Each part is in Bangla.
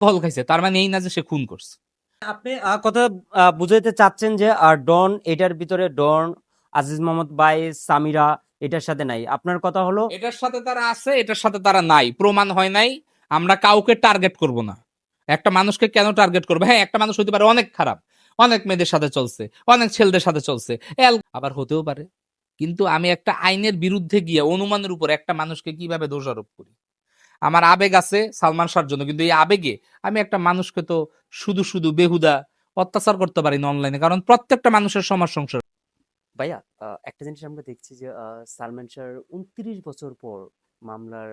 ফল খাইছে তার মানে এই না যে সে খুন করছে। আপনি কথা বুঝাইতে চাচ্ছেন যে আর ডন এটার ভিতরে ডন আজিজ মোহাম্মদ বাই সামিরা এটার সাথে নাই। আপনার কথা হলো এটার সাথে তারা আছে এটার সাথে তারা নাই। প্রমাণ হয় নাই আমরা কাউকে টার্গেট করব না। একটা মানুষকে কেন টার্গেট করব? হ্যাঁ একটা মানুষ হতে পারে অনেক খারাপ অনেক মেয়েদের সাথে চলছে অনেক ছেলেদের সাথে চলছে। আবার হতেও পারে। কিন্তু আমি একটা আইনের বিরুদ্ধে গিয়ে অনুমানের উপর একটা মানুষকে কীভাবে দোষারোপ করি? আমার আবেগ আছে সালমান শাহর জন্য কিন্তু এই আবেগে আমি একটা মানুষকে তো শুধু শুধু বেহুদা অত্যাচার করতে পারি না অনলাইনে কারণ প্রত্যেকটা মানুষের সমাজ সংসার। ভাইয়া একটা জিনিস আমরা দেখছি যে সালমান শাহ উনত্রিশ বছর পর মামলার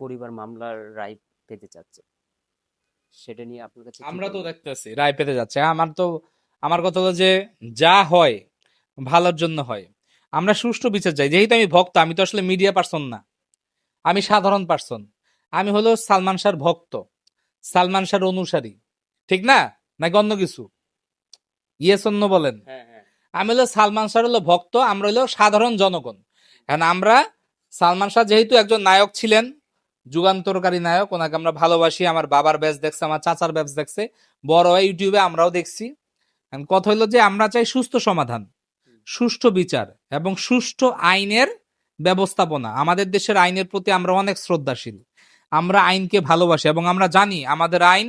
পরিবার মামলার রায় পেতে চাচ্ছে। সেটা নিয়ে আপনার কাছে আমরা তো? দেখতেছি রায় পেতে যাচ্ছে। আমার তো আমার কথা হলো যে যা হয় ভালোর জন্য হয়। আমরা সুষ্ঠু বিচার চাই। যেহেতু আমি ভক্ত আমি তো আসলে মিডিয়া পার্সন না। আমি সাধারণ পার্সন আমি হলো সালমান শাহর ভক্ত। সালমান শাহর অনুসারী। ঠিক না? নাকি অন্য কিছু? ইয়েস অন্য বলেন। হ্যাঁ হ্যাঁ। আমি হলো সালমান শাহর হলো ভক্ত আমরা হলো সাধারণ জনগণ। এখন আমরা সালমান শাহ যেহেতু একজন নায়ক ছিলেন যুগান্তরকারী নায়ক ওনাকে আমরা ভালোবাসি আমার বাবার ব্যাচ দেখছে আমার চাচার ব্যাচ দেখছে বড় হয় ইউটিউবে আমরাও দেখছি। কথা হলো যে আমরা চাই সুস্থ সমাধান সুষ্ঠু বিচার এবং সুষ্ঠু আইনের ব্যবস্থাপনা। আমাদের দেশের আইনের প্রতি আমরা অনেক শ্রদ্ধাশীল। আমরা আইনকে ভালোবাসি এবং আমরা জানি আমাদের আইন,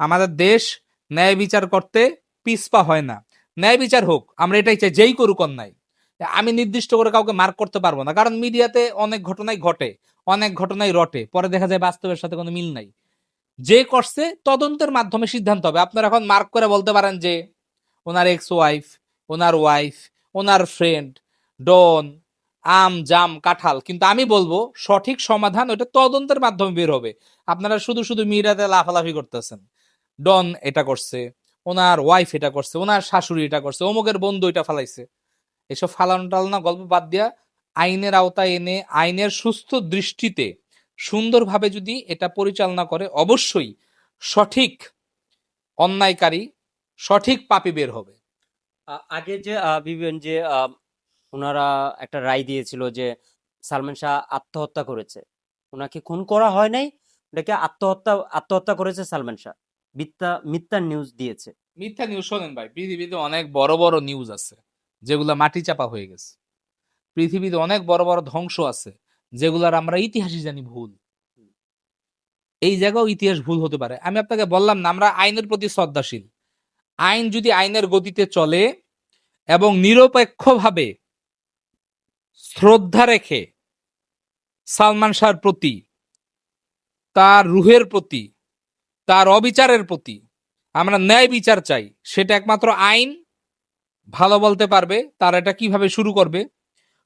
আমাদের দেশ ন্যায় বিচার করতে পিসপা হয় না। ন্যায় বিচার হোক, আমরা এটাই চাই, যেই করুক অন্যায়। আমি নির্দিষ্ট করে কাউকে মার্ক করতে পারব না, কারণ মিডিয়াতে অনেক ঘটনাই ঘটে, অনেক ঘটনাই রটে, পরে দেখা যায় বাস্তবের সাথে কোনো মিল নাই। যে করছে, তদন্তের মাধ্যমে সিদ্ধান্ত হবে। আপনারা এখন মার্ক করে বলতে পারেন যে, ওনার এক্স ওয়াইফ ওনার ওয়াইফ ওনার ফ্রেন্ড ডন আম, জাম, কাঁঠাল। কিন্তু আমি বলব, সঠিক সমাধান ওটা তদন্তের মাধ্যমে বের হবে। আপনারা শুধু শুধু মিরাতে লাফালাফি করতেছেন। ডন এটা করছে, ওনার ওয়াইফ এটা করছে, ওনার শাশুড়ি এটা করছে, অমুকের বন্ধু এটা ফালাইছে। এসব ফালানো টালানো গল্প বাদ দিয়া আইনের আওতায় এনে আইনের সুস্থ দৃষ্টিতে সুন্দরভাবে যদি এটা পরিচালনা করে, অবশ্যই সঠিক অন্যায়কারী সঠিক পাপি বের হবে। আগে যে বিভিন্ন যে ওনারা একটা রায় দিয়েছিল যে সালমান শাহ আত্মহত্যা করেছে। ওনাকে খুন করা হয় নাই ওটাকে আত্মহত্যা আত্মহত্যা করেছে সালমান শাহ। মিথ্যা মিথ্যা নিউজ দিয়েছে। মিথ্যা নিউজ শোনেন ভাই, পৃথিবীতে অনেক বড় বড় নিউজ আছে, যেগুলা মাটি চাপা হয়ে গেছে। পৃথিবীতে অনেক বড় বড় ধ্বংস আছে, যেগুলার আমরা ইতিহাসই জানি ভুল। এই জায়গাও ইতিহাস ভুল হতে পারে। আমি আপনাকে বললাম না, আমরা আইনের প্রতি শ্রদ্ধাশীল। আইন যদি আইনের গতিতে চলে এবং নিরপেক্ষভাবে শ্রদ্ধা রেখে সালমান শাহর প্রতি, তার রুহের প্রতি, তার অবিচারের প্রতি আমরা ন্যায় বিচার চাই। সেটা একমাত্র আইন ভালো বলতে পারবে, তার এটা কীভাবে শুরু করবে?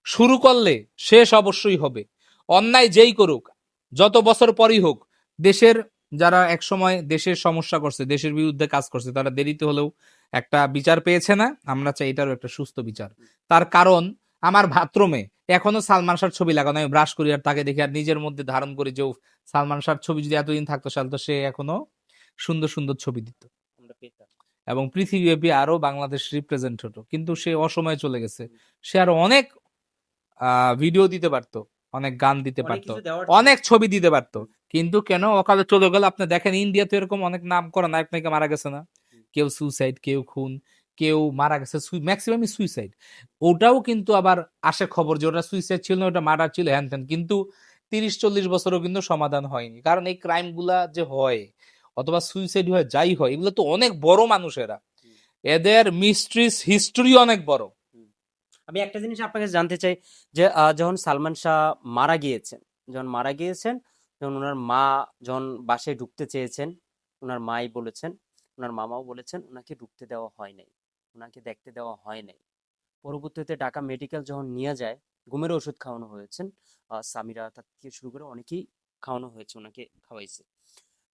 শুরু করলে শেষ অবশ্যই হবে। অন্যায় যেই করুক, যত বছর পরই হোক, দেশের যারা একসময় দেশের সমস্যা করছে, দেশের বিরুদ্ধে কাজ করছে, তারা দেরিতে হলেও একটা বিচার পেয়েছে না। আমরা চাই এটারও একটা সুস্থ বিচার। তার কারণ আমার বাথরুমে। এখনও সালমান শাহর ছবি লাগানো। আমি ব্রাশ করি আর তাকে দেখি আর নিজের মধ্যে ধারণ করি যে সালমান শাহর ছবি যদি এতদিন থাকতো সাল তো সে এখনও সুন্দর সুন্দর ছবি দিত। এবং পৃথিবীব্যাপী আরও বাংলাদেশ রিপ্রেজেন্ট হতো। কিন্তু সে অসময়ে চলে গেছে। সে আরও অনেক ভিডিও দিতে পারতো অনেক গান দিতে পারতো অনেক ছবি দিতে পারতো। কিন্তু কেন অকালে চলে গেল? আপনি দেখেন ইন্ডিয়াতে এরকম অনেক নাম করা নায়ক নায়িকা মারা গেছে না? কেউ সুইসাইড কেউ খুন কেউ মারা গেছে ম্যাক্সিমামই সুইসাইড ওটাও কিন্তু আবার আসে খবর যে ওটা সুইসাইড ছিল না ওটা মার্ডার ছিল হ্যান ত্যান। কিন্তু তিরিশ চল্লিশ বছরও কিন্তু সমাধান হয়নি। কারণ এই ক্রাইমগুলা যে হয় অথবা সুইসাইড হয় যাই হয় এগুলো তো অনেক বড় মানুষেরা। এদের মিস্ট্রিস হিস্ট্রি অনেক বড়। আমি একটা জিনিস আপনাকে জানতে চাই যে যখন সালমান শাহ মারা গিয়েছেন যখন মারা গিয়েছেন যখন ওনার মা যখন বাসায় ঢুকতে চেয়েছেন ওনার মাই বলেছেন ওনার মামাও বলেছেন ওনাকে ঢুকতে দেওয়া হয় নাই। ওনাকে দেখতে দেওয়া হয় নাই। পরবর্তীতে ঢাকা মেডিকেল যখন নিয়ে যায়, ঘুমের ওষুধ খাওয়ানো হয়েছেন সামিরা তার থেকে শুরু করে অনেকেই খাওয়ানো হয়েছে, ওনাকে খাওয়াইছে।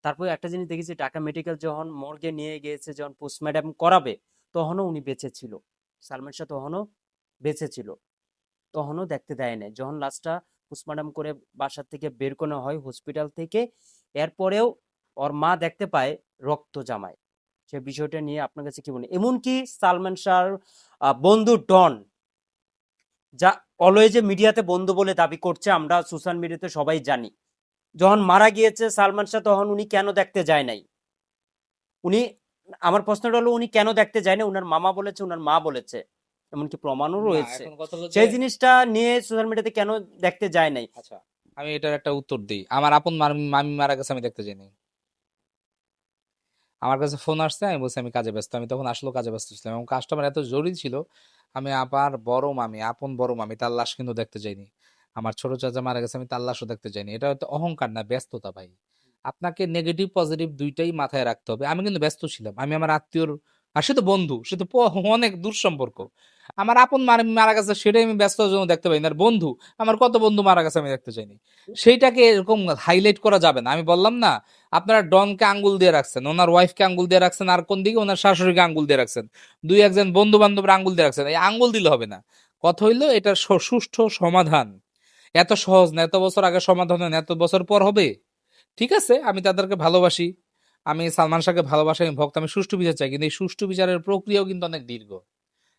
তারপর একটা জিনিস দেখেছি, ঢাকা মেডিকেল যখন মর্গে নিয়ে গিয়েছে, যখন পোস্টমর্টম করাবে, তখনও উনি বেঁচে ছিল। সালমান শাহ তখনও বেঁচে ছিল, তখনও দেখতে দেয় নাই। যখন লাস্টটা পোস্টমর্টম করে বাসার থেকে বের করানো হয় হসপিটাল থেকে, এরপরেও ওর মা দেখতে পায় রক্ত জামায়। সে বিষয়টা নিয়ে আপনার কাছে কি বলেন এমনকি সালমান শাহর বন্ধু ডন যা অলওয়েজ মিডিয়াতে বন্ধু বলে দাবি করছে আমরা সোশ্যাল মিডিয়াতে সবাই জানি। যখন মারা গিয়েছে সালমান শাহ তখন উনি কেন দেখতে যায় নাই? উনি আমার প্রশ্নটা হলো উনি কেন দেখতে যায় না উনার মামা বলেছে উনার মা বলেছে। এমনকি প্রমাণও রয়েছে। সেই জিনিসটা নিয়ে সোশ্যাল মিডিয়াতে কেন দেখতে যায় নাই? আচ্ছা আমি এটার একটা উত্তর দিই। আমার আপন মামি মারা গেছে আমি দেখতে যাইনি। আমার কাছে ফোন আসছে, আমি বলছি, আমি কাজে ব্যস্ত। আমি তখন আসলেও কাজে ব্যস্ত ছিলাম এবং কাস্টমার এত জরুরি ছিল, আমি আবার বড় মামি, আপন বড় মামি, তার লাশ কিন্তু দেখতে যাইনি। আমার ছোট চাচা মারা গেছে, আমি তার লাশও দেখতে যাইনি। এটা হয়তো অহংকার না, ব্যস্ততা ভাই। আপনাকে নেগেটিভ পজিটিভ দুইটাই মাথায় রাখতে হবে। আমি কিন্তু ব্যস্ত ছিলাম। আমি আমার আত্মীয়র, আর সে তো বন্ধু, সে তো অনেক দূর সম্পর্ক আমার আপন মারা- গেছে, সেটাই আমি ব্যস্ত জন্য দেখতে পাই না আর বন্ধু, আমার কত বন্ধু মারা গেছে আমি দেখতে চাইনি। সেইটাকে এরকম হাইলাইট করা যাবে না। আমি বললাম না, আপনারা ডনকে আঙ্গুল দিয়ে রাখছেন, ওনার ওয়াইফকে আঙ্গুল দিয়ে রাখছেন, আর কোন দিকে? ওনার শাশুড়িকে আঙ্গুল দিয়ে রাখছেন। দুই একজন বন্ধু বান্ধবের আঙ্গুল দিয়ে রাখছেন। এই আঙ্গুল দিলে হবে না। কথা হইল এটার স- সুষ্ঠু সমাধান। এত সহজ না, এত বছর আগে সমাধান হয় না, এত বছর পর হবে। ঠিক আছে, আমি তাদেরকে ভালোবাসি। আমি সালমান শাহকে ভালোবাসি, আমি ভক্ত, আমি সুষ্ঠু বিচার চাই, কিন্তু এই সুষ্ঠু বিচারের প্রক্রিয়াও কিন্তু অনেক দীর্ঘ।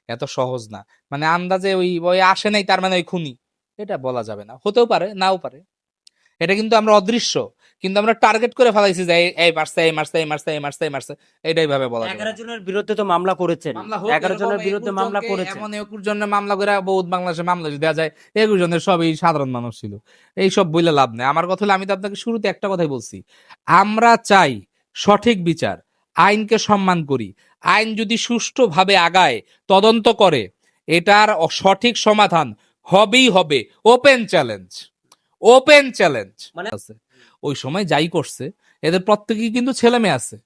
এত সহজ না। মানে আন্দাজে ওই ওই আসে নাই তার মানে ওই খুনি। এটা বলা যাবে না। হতেও পারে নাও পারে। এটা কিন্তু আমরা অদৃশ্য। কিন্তু আমরা টার্গেট করে ফেলাইছি যে এই- মারছে এই মারছে এই মারছে এই মারছে এই মারছে। এটাই ভাবে বলা এগারো না। জনের বিরুদ্ধে তো মামলা করেছেন। মামলা হোক, এগারো এরকম জনের বিরুদ্ধে মামলা করেছেন। এমন একুশ জনের মামলা করে বহুত বাংলাদেশে মামলা দেওয়া যায়। একুশ জনের সবই সাধারণ মানুষ ছিল। এই সব বইলে লাভ নেই। আমার কথা হলো আমি তো আপনাকে শুরুতে একটা কথাই বলছি। আমরা চাই সঠিক বিচার আইনকে সম্মান করি। আইন যদি সুষ্ঠুভাবে আগায় তদন্ত করে এটার সঠিক সমাধান হবেই হবে। ওপেন চ্যালেঞ্জ ওপেন চ্যালেঞ্জ মানে- আছে। ওই সময় যাই করছে এদের প্রত্যেকেই কিন্তু ছেলে মেয়ে আছে।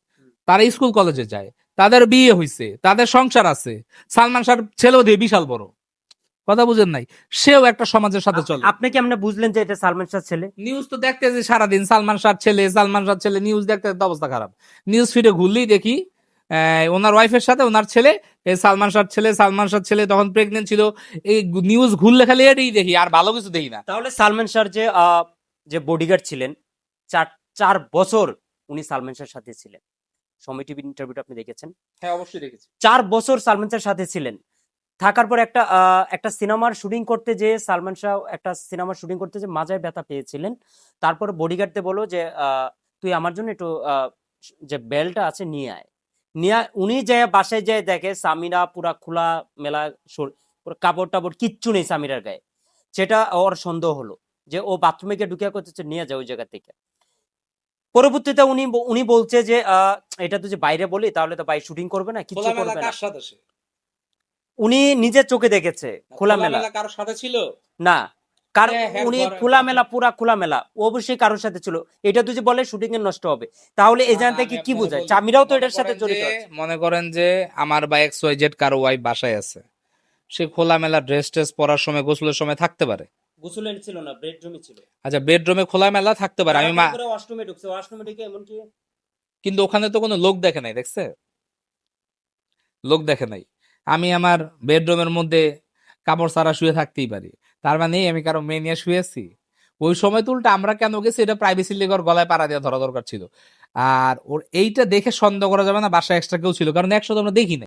তারা স্কুল কলেজে যায় তাদের বিয়ে হইছে তাদের সংসার আছে। সালমান শাহর ছেলেও দিয়ে বিশাল বড়। কথা বুঝেন নাই? সেও একটা সমাজের সাথে চলে। আপনি কি আমরা বুঝলেন যে এটা সালমান শাহ ছেলে? নিউজ তো দেখতে যে সারাদিন সালমান শাহর ছেলে সালমান শাহর ছেলে নিউজ দেখতে অবস্থা খারাপ। নিউজ ফিডে ঘুরলেই দেখি ওনার ওয়াইফের সাথে ওনার ছেলে সালমান শাহর ছেলে সালমান শাহর ছেলে তখন প্রেগনেন্ট ছিল। এই নিউজ ঘুরলে খালি এটাই দেখি আর ভালো কিছু দেখি না। তাহলে সালমান শাহর যে যে বডিগার্ড ছিলেন চার চার বছর উনি সালমান শাহর সাথে ছিলেন। সময় টিভি ইন্টারভিউটা আপনি দেখেছেন? হ্যাঁ অবশ্যই দেখেছি। চার বছর সালমান শাহর সাথে ছিলেন। থাকার পর একটা একটা সিনেমার শুটিং করতে যে সালমান শাহ একটা সিনেমার শুটিং করতে যে মাজায় ব্যথা পেয়েছিলেন তারপর বডিগার্ডতে বলো যে আহ, তুই আমার জন্য একটু আহ, যে বেলটা আছে নিয়ে আয়। নিয়ে উনি যে বাসায় যায় দেখে সামিরা পুরা খোলা মেলা পুরো কাপড় টাপড় কিচ্ছু নেই সামিরার গায়ে। সেটা ওর সন্দেহ হলো যে ও বাথরুমে গিয়ে ঢুকে করতেছে নিয়ে যায় ওই জায়গা থেকে। পরবর্তীতে উনি উনি বলছে যে আহ, এটা তো যে বাইরে বলি তাহলে তো বাইরে শুটিং করবে না কিছু করবে না? উনি নিজের চোখে দেখেছে খোলামেলা কারোর সাথে ছিল? না কার হ্যাঁ, হ্যাঁ, উনি খোলামেলা পুরা খোলামেলা। অবশ্যই কারোর সাথে ছিল। এটা তো যে বলে শুটিং এর নষ্ট হবে। তাহলে জায়গা থেকে কি বোঝায়? চামিরাও তো এটার সাথে জড়িত আছে। মনে করেন যে আমার বা এক্স ওয়াই জেড কারও ওয়াইফ বাসায় আছে। সে খোলামেলা ড্রেস ট্রেস পরার সময় গোসলের সময় থাকতে পারে। গোসলের ছিল না বেডরুমে ছিল। আচ্ছা বেডরুমে খোলামেলা থাকতে পারে। আমি মা ওয়াশরুমে ঢুকছে। ওয়াশরুমে ঢুকে এমন কি? কিন্তু ওখানে তো কোনো লোক দেখে নাই দেখছে? লোক দেখে নাই। আমি আমার বেডরুমের মধ্যে কাপড় সারা শুয়ে থাকতেই পারি। তার মানে আমি কারও মেয়ে নিয়ে শুয়েছি ওই সময় তুলটা আমরা কেন গেছি, এটা প্রাইভেসি লিগর গলায় পাড়া দিয়ে ধরা দরকার ছিল। আর ওর এইটা দেখে সন্দেহ করা যাবে না, বাসায় এক্সট্রা কেউ ছিল, কারণ একসাথে আমরা দেখি না